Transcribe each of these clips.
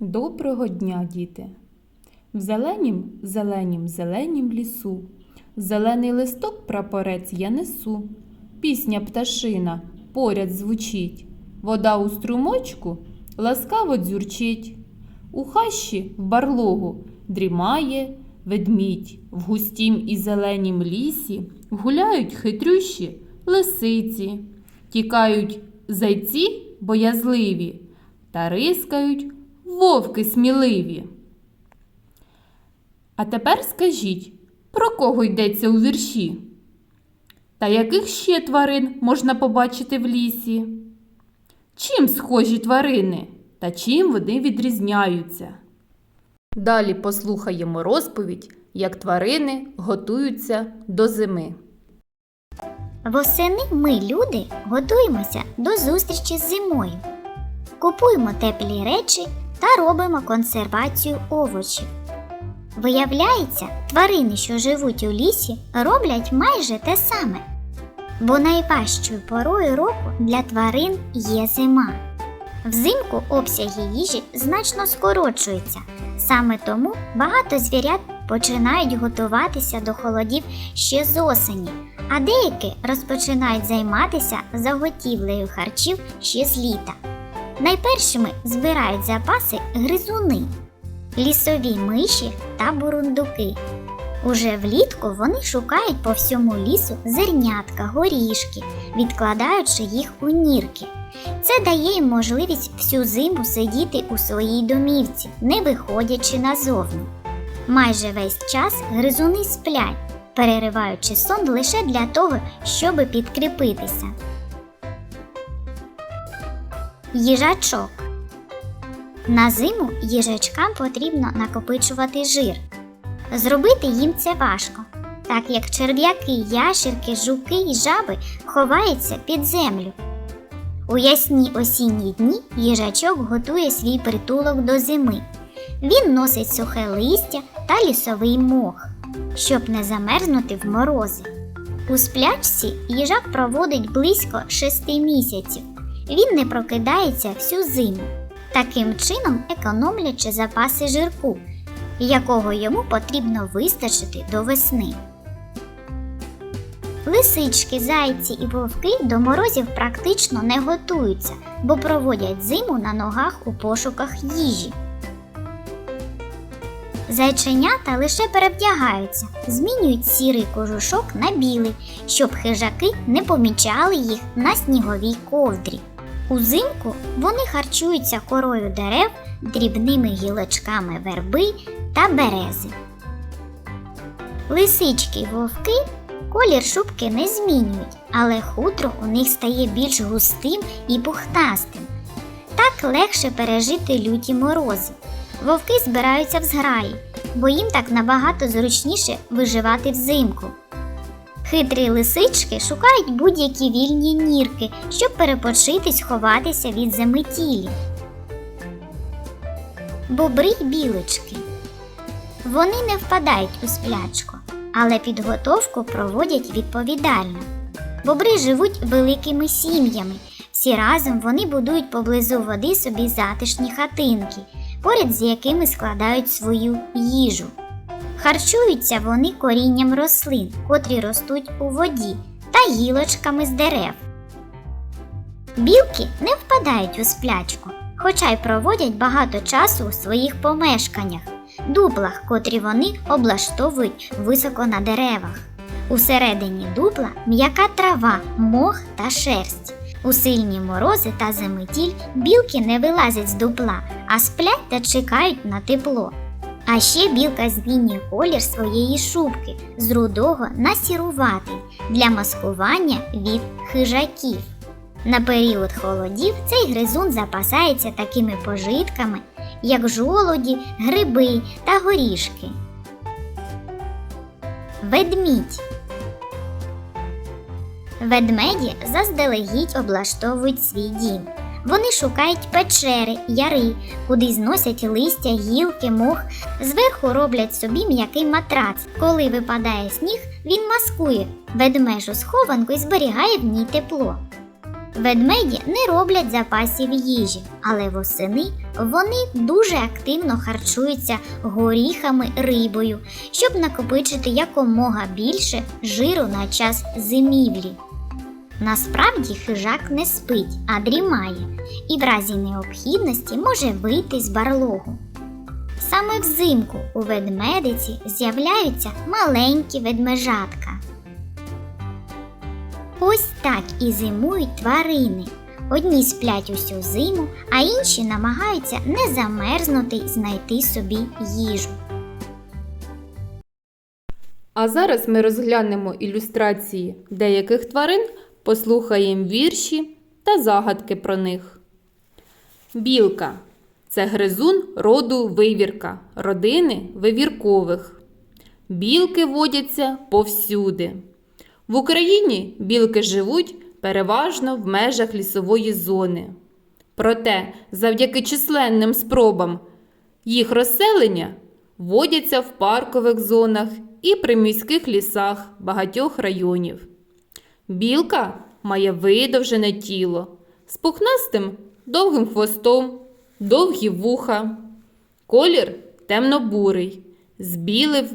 Доброго дня, діти! В зеленім, зеленім, зеленім лісу. Зелений листок прапорець я несу. Пісня пташина поряд звучить. Вода у струмочку ласкаво дзюрчить. У хащі в барлогу дрімає ведмідь. В густім і зеленім лісі гуляють хитрющі лисиці. Тікають зайці боязливі та рискають вовки сміливі. А тепер скажіть, про кого йдеться у вірші? Та яких ще тварин можна побачити в лісі? Чим схожі тварини та чим вони відрізняються? Далі послухаємо розповідь, як тварини готуються до зими. Восени ми, люди, готуємося до зустрічі з зимою. Купуємо теплі речі та робимо консервацію овочів. Виявляється, тварини, що живуть у лісі, роблять майже те саме. Бо найважчою порою року для тварин є зима. Взимку обсяги їжі значно скорочуються. Саме тому багато звірят починають готуватися до холодів ще з осені, а деякі розпочинають займатися заготівлею харчів ще з літа. Найпершими збирають запаси гризуни, лісові миші та бурундуки. Уже влітку вони шукають по всьому лісу зернятка, горішки, відкладаючи їх у нірки. Це дає їм можливість всю зиму сидіти у своїй домівці, не виходячи назовні. Майже весь час гризуни сплять, перериваючи сон лише для того, щоби підкріпитися. Їжачок на зиму їжачкам потрібно накопичувати жир. Зробити їм це важко, так як черв'яки, ящерки, жуки і жаби ховаються під землю. У ясні осінні дні їжачок готує свій притулок до зими. Він носить сухе листя та лісовий мох, щоб не замерзнути в морози. У сплячці їжак проводить близько шести місяців. Він не прокидається всю зиму, таким чином економлячи запаси жирку, якого йому потрібно вистачити до весни. Лисички, зайці і вовки до морозів практично не готуються, бо проводять зиму на ногах у пошуках їжі. Зайченята лише перевдягаються, змінюють сірий кожушок на білий, щоб хижаки не помічали їх на сніговій ковдрі. Узимку вони харчуються корою дерев, дрібними гілочками верби та берези. Лисички й вовки колір шубки не змінюють, але хутро у них стає більш густим і пухнастим. Так легше пережити люті морози. Вовки збираються в зграї, бо їм так набагато зручніше виживати взимку. Хитрі лисички шукають будь-які вільні нірки, щоб перепочити сховатися від заметілі. Бобри й білочки. Вони не впадають у сплячку, але підготовку проводять відповідально. Бобри живуть великими сім'ями. Всі разом вони будують поблизу води собі затишні хатинки, поряд з якими складають свою їжу. Харчуються вони корінням рослин, котрі ростуть у воді, та гілочками з дерев. Білки не впадають у сплячку, хоча й проводять багато часу у своїх помешканнях, дуплах, котрі вони облаштовують високо на деревах. Усередині дупла м'яка трава, мох та шерсть. У сильні морози та заметіль білки не вилазять з дупла, а сплять та чекають на тепло. А ще білка змінює колір своєї шубки з рудого на сіруватий для маскування від хижаків. На період холодів цей гризун запасається такими пожитками, як жолуді, гриби та горішки. Ведмідь Ведмеді заздалегідь облаштовують свій дім. Вони шукають печери, яри, куди зносять листя, гілки, мох. Зверху роблять собі м'який матрац. Коли випадає сніг, він маскує ведмежу схованку і зберігає в ній тепло. Ведмеді не роблять запасів їжі, але восени вони дуже активно харчуються горіхами, рибою, щоб накопичити якомога більше жиру на час зимівлі. Насправді хижак не спить, а дрімає, і в разі необхідності може вийти з барлогу. Саме взимку у ведмедиці з'являються маленькі ведмежатка. Ось так і зимують тварини. Одні сплять усю зиму, а інші намагаються не замерзнути й знайти собі їжу. А зараз ми розглянемо ілюстрації деяких тварин, послухаємо вірші та загадки про них. Білка це гризун роду вивірка, родини вивіркових. Білки водяться повсюди. В Україні білки живуть переважно в межах лісової зони. Проте, завдяки численним спробам їх розселення водяться в паркових зонах і приміських лісах багатьох районів. Білка має видовжене тіло з пухнастим довгим хвостом, довгі вуха, колір темно-бурий, з білим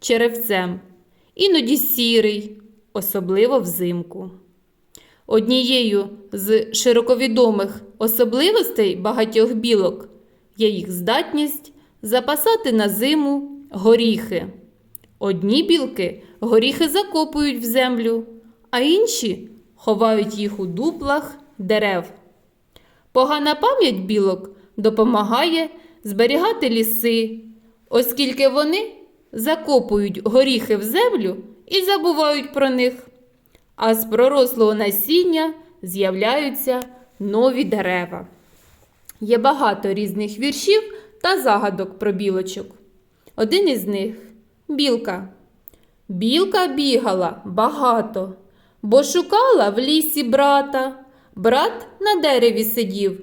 черевцем, іноді сірий, особливо взимку. Однією з широковідомих особливостей багатьох білок є їх здатність запасати на зиму горіхи. Одні білки горіхи закопують в землю, а інші ховають їх у дуплах дерев. Погана пам'ять білок допомагає зберігати ліси, оскільки вони закопують горіхи в землю і забувають про них. А з пророслого насіння з'являються нові дерева. Є багато різних віршів та загадок про білочок. Один із них білка. Білка бігала багато, бо шукала в лісі брата. Брат на дереві сидів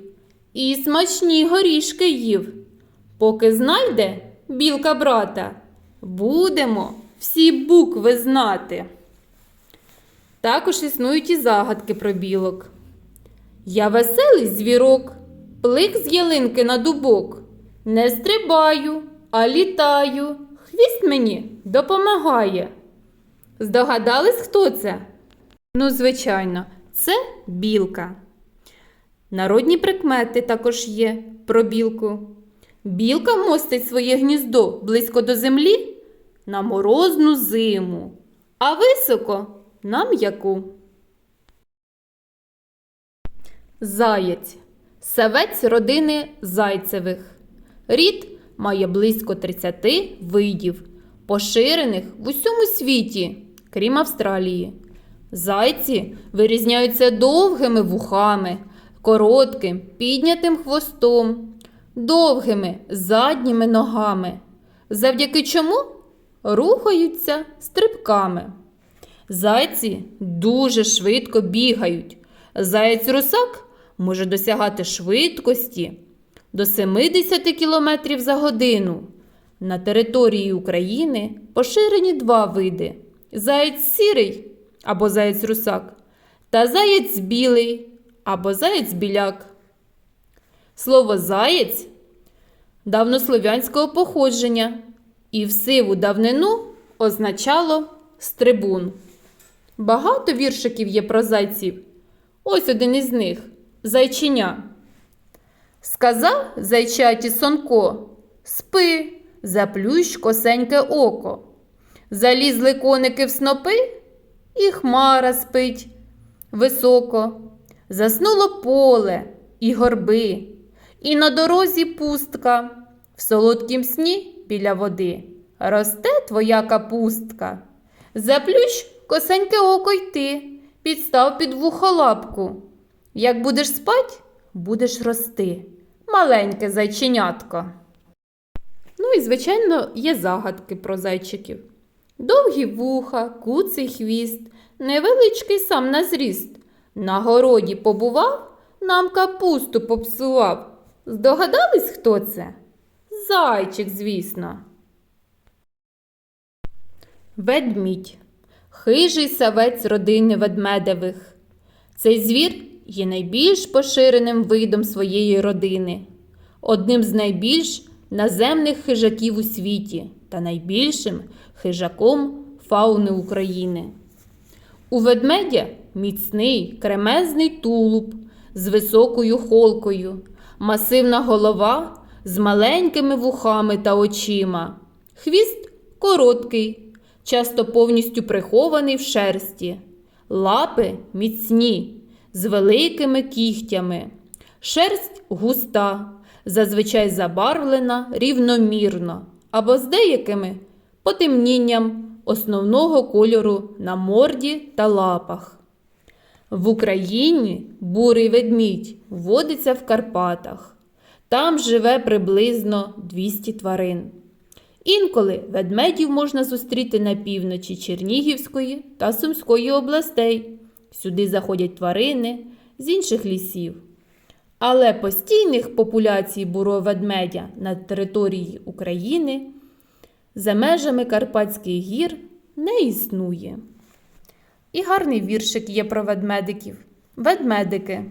і смачні горішки їв. Поки знайде білка брата, будемо всі букви знати. Також існують і загадки про білок. Я веселий звірок, плик з ялинки на дубок. Не стрибаю, а літаю. Хвіст мені допомагає. Здогадались, хто це? Ну, звичайно, це білка. Народні прикмети також є про білку. Білка мостить своє гніздо близько до землі на морозну зиму, а високо на м'яку. Заєць савець родини зайцевих. Рід має близько 30 видів, поширених в усьому світі, крім Австралії. Зайці вирізняються довгими вухами, коротким піднятим хвостом, довгими задніми ногами, завдяки чому рухаються стрибками. Зайці дуже швидко бігають. Заєць русак може досягати швидкості до 70 км за годину. На території України поширені два види: заєць сірий або заєць русак та заєць білий або заєць біляк. Слово заєць давнослов'янського походження і в сиву давнину означало стрибун. Багато віршиків є про зайців. Ось один із них зайчиня. Сказав зайчаті сонко, спи, заплющ косеньке око. Залізли коники в снопи, і хмара спить високо. Заснуло поле і горби, і на дорозі пустка, в солодкім сні біля води росте твоя капустка. Заплющ косеньке око й ти, підстав під вухо лапку. Як будеш спать, будеш рости, маленьке зайченятко. Ну і, звичайно, є загадки про зайчиків. Довгі вуха, куций хвіст, невеличкий сам на зріст. На городі побував, нам капусту попсував. Здогадались, хто це? Зайчик, звісно. Ведмідь. Хижий савець родини ведмедевих. Цей звір є найбільш поширеним видом своєї родини, одним з найбільш наземних хижаків у світі та найбільшим хижаком фауни України. У ведмедя міцний кремезний тулуб з високою холкою, масивна голова з маленькими вухами та очима, хвіст короткий, часто повністю прихований в шерсті, лапи міцні, з великими кігтями, шерсть густа, зазвичай забарвлена рівномірно або з деякими потемнінням основного кольору на морді та лапах. В Україні бурий ведмідь водиться в Карпатах. Там живе приблизно 200 тварин. Інколи ведмедів можна зустріти на півночі Чернігівської та Сумської областей. Сюди заходять тварини з інших лісів. Але постійних популяцій бурого ведмедя на території України за межами Карпатських гір не існує. І гарний віршик є про ведмедиків. Ведмедики.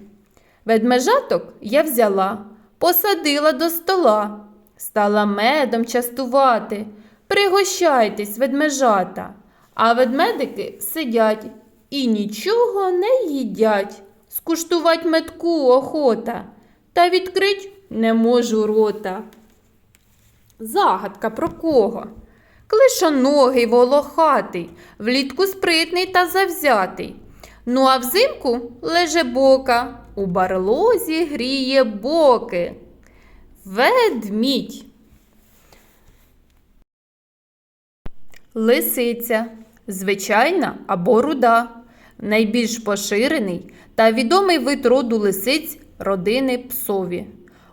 Ведмежаток я взяла, посадила до стола, стала медом частувати. Пригощайтесь, ведмежата. А ведмедики сидять і нічого не їдять. Скуштувать метку охота, та відкрить не можу рота. Загадка про кого? Клишоногий волохатий, влітку спритний та завзятий. Ну а взимку леже бока, у барлозі гріє боки. Ведмідь. Лисиця. Звичайна або руда. Найбільш поширений та відомий вид роду лисиць родини псові.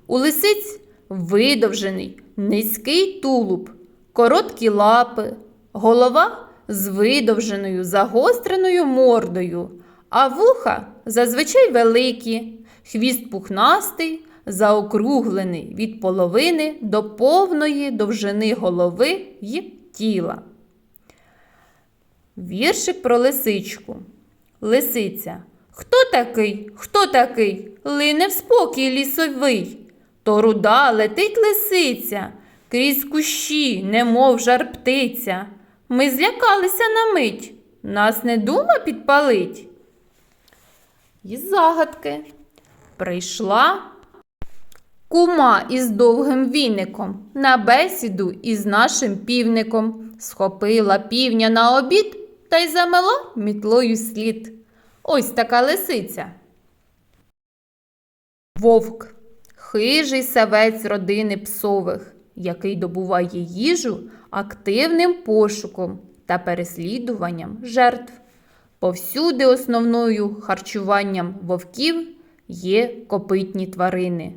У лисиць видовжений, низький тулуб, короткі лапи, голова з видовженою загостреною мордою, а вуха зазвичай великі, хвіст пухнастий, заокруглений від половини до повної довжини голови й тіла. Віршик про лисичку. Лисиця. Хто такий? Хто такий? Лине в спокій лісовий. То руда летить лисиця, крізь кущі, немов жар птиця. Ми злякалися на мить, нас не дума підпалить. І загадки. Прийшла кума із довгим віником на бесіду із нашим півником. Схопила півня на обід та й замела мітлою слід. Ось така лисиця. Вовк хижий савець родини псових, який добуває їжу активним пошуком та переслідуванням жертв. Повсюди основною харчуванням вовків є копитні тварини.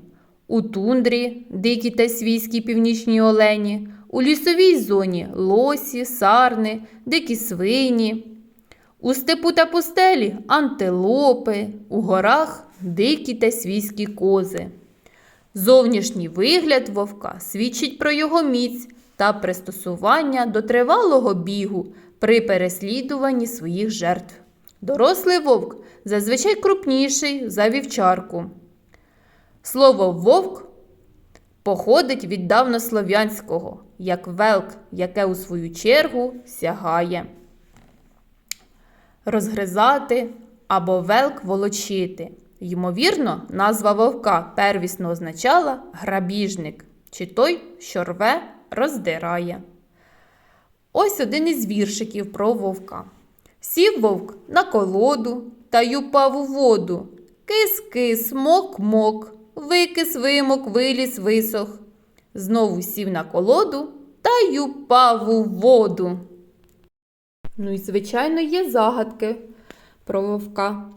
У тундрі дикі та свійські північні олені, у лісовій зоні лосі, сарни, дикі свині. У степу та пустелі антилопи, у горах дикі та свійські кози. Зовнішній вигляд вовка свідчить про його міць та пристосування до тривалого бігу при переслідуванні своїх жертв. Дорослий вовк зазвичай крупніший за вівчарку. Слово вовк походить від давнослов'янського, як велк, яке у свою чергу сягає розгризати або велк волочити. Ймовірно, назва вовка первісно означала грабіжник чи той, що рве, роздирає. Ось один із віршиків про вовка. Сів вовк на колоду та й упав у воду. Кис-кис, мок-мок, викис вимок, виліз висох. Знову сів на колоду та й упав у воду. Ну і, звичайно, є загадки про вовка.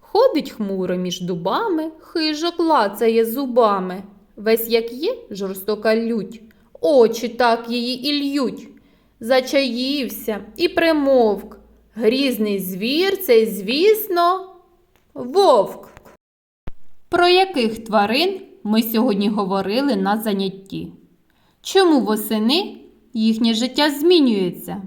Ходить хмуро між дубами, хижок лацає зубами. Весь як є жорстока лють, очі так її і льють. Зачаївся і примовк. Грізний звір цей, звісно, вовк. Про яких тварин ми сьогодні говорили на занятті? Чому восени їхнє життя змінюється?